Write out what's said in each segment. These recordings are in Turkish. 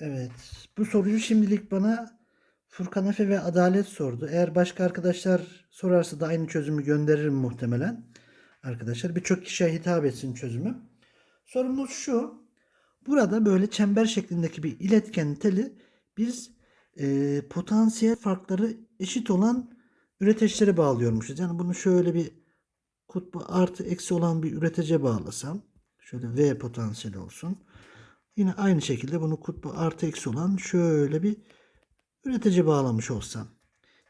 Evet. Bu soruyu şimdilik bana Furkan Efe ve Adalet sordu. Eğer başka arkadaşlar sorarsa da aynı çözümü gönderirim muhtemelen. Arkadaşlar birçok kişiye hitap etsin çözümü. Sorumuz şu. Burada böyle çember şeklindeki bir iletken teli biz e, potansiyel farkları eşit olan üreteçlere bağlıyormuşuz. Yani bunu şöyle bir kutbu artı eksi olan bir üretece bağlasam. Şöyle V potansiyeli olsun. Yine aynı şekilde bunu kutbu artı eksi olan şöyle bir üretici bağlamış olsam.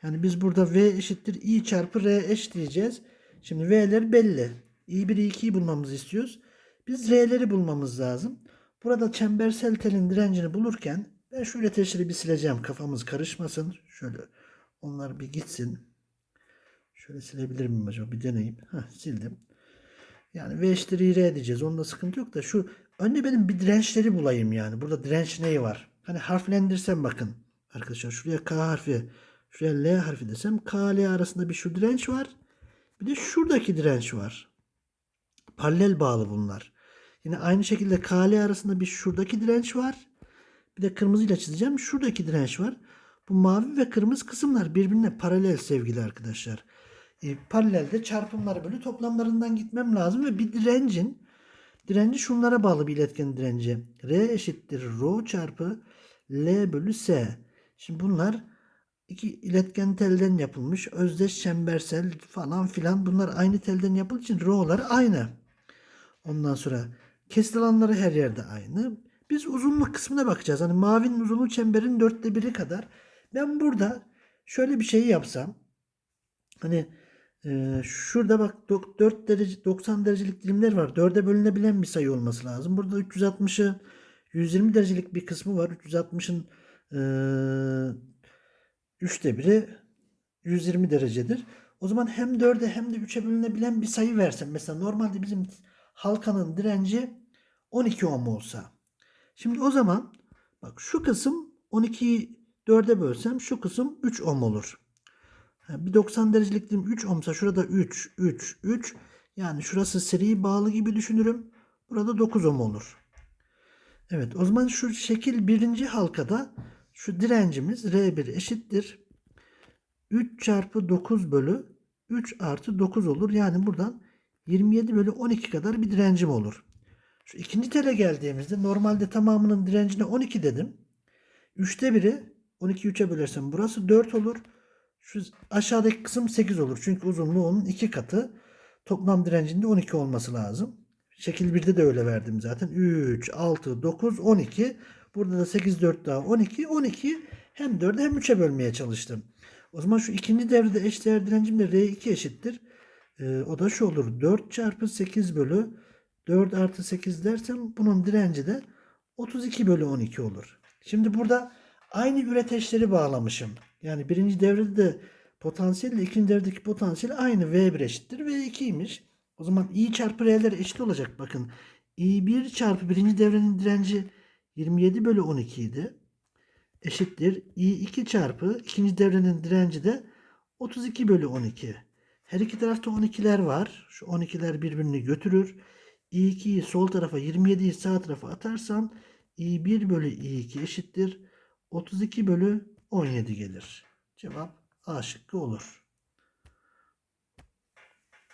Yani biz burada V eşittir I çarpı R eş diyeceğiz. Şimdi V'ler belli. I1 I2'yi bulmamızı istiyoruz. Biz R'leri bulmamız lazım. Burada çembersel telin direncini bulurken ben şu üreticileri bir sileceğim. Kafamız karışmasın. Şöyle onlar bir gitsin. Şöyle silebilir miyim acaba? Bir deneyeyim. Heh, sildim. Yani V eşittir R diyeceğiz. Onda sıkıntı yok da şu önce benim bir dirençleri bulayım yani. Burada direnç neyi var? Hani harflendirsem bakın. Arkadaşlar şuraya K harfi, şuraya L harfi desem K L arasında bir şu direnç var. Bir de şuradaki direnç var. Paralel bağlı bunlar. Yine aynı şekilde K L arasında bir şuradaki direnç var. Bir de kırmızıyla çizeceğim. Şuradaki direnç var. Bu mavi ve kırmızı kısımlar birbirine paralel sevgili arkadaşlar. E, paralelde çarpımları bölü toplamlarından gitmem lazım ve bir direncin direnci şunlara bağlı bir iletken direnci. R eşittir rho çarpı L bölü S. Şimdi bunlar iki iletken telden yapılmış. Özdeş çembersel falan filan. Bunlar aynı telden yapıldığı için rho'lar aynı. Ondan sonra kesit alanları her yerde aynı. Biz uzunluk kısmına bakacağız. Hani mavinin uzunluğu çemberin dörtte biri kadar. Ben burada şöyle bir şey yapsam. Hani e, şurada bak dok- 4 derece 90 derecelik dilimler var. 4'e bölünebilen bir sayı olması lazım. Burada 360'ı 120 derecelik bir kısmı var. 360'ın e, üçte biri 120 derecedir. O zaman hem 4'e hem de 3'e bölünebilen bir sayı versem. Mesela normalde bizim halkanın direnci 12 ohm olsa. Şimdi o zaman bak şu kısım 12'yi 4'e bölsem şu kısım 3 ohm olur. Bir 90 derecelik dilim 3 ohmsa şurada 3, 3, 3. Yani şurası seri bağlı gibi düşünürüm. Burada 9 ohm olur. Evet o zaman şu şekil birinci halkada şu direncimiz R1 eşittir. 3 çarpı 9 bölü 3 artı 9 olur. Yani buradan 27 bölü 12 kadar bir direncim olur. Şu ikinci tele geldiğimizde normalde tamamının direncine 12 dedim. 3'te biri 12 3'e bölersem burası 4 olur. Şu aşağıdaki kısım 8 olur. Çünkü uzunluğu onun 2 katı. Toplam direncinde 12 olması lazım. Şekil 1'de de öyle verdim zaten. 3, 6, 9, 12. Burada da 8, 4 daha 12. 12 hem 4'e hem 3'e bölmeye çalıştım. O zaman şu ikinci devrede eşdeğer direncimle R2 eşittir. Ee, o da şu olur. 4 çarpı 8 bölü 4 artı 8 dersem bunun direnci de 32 bölü 12 olur. Şimdi burada aynı üreteçleri bağlamışım. Yani birinci devrede de potansiyel ile ikinci devredeki potansiyel aynı V1 eşittir V2'ymiş. O zaman I çarpı R'ler eşit olacak. Bakın I1 çarpı birinci devrenin direnci 27 bölü 12 idi. Eşittir. I2 çarpı ikinci devrenin direnci de 32 bölü 12. Her iki tarafta 12'ler var. Şu 12'ler birbirini götürür. I2'yi sol tarafa 27'yi sağ tarafa atarsam I1 bölü I2 eşittir. 32 bölü 17 gelir. Cevap A şıkkı olur.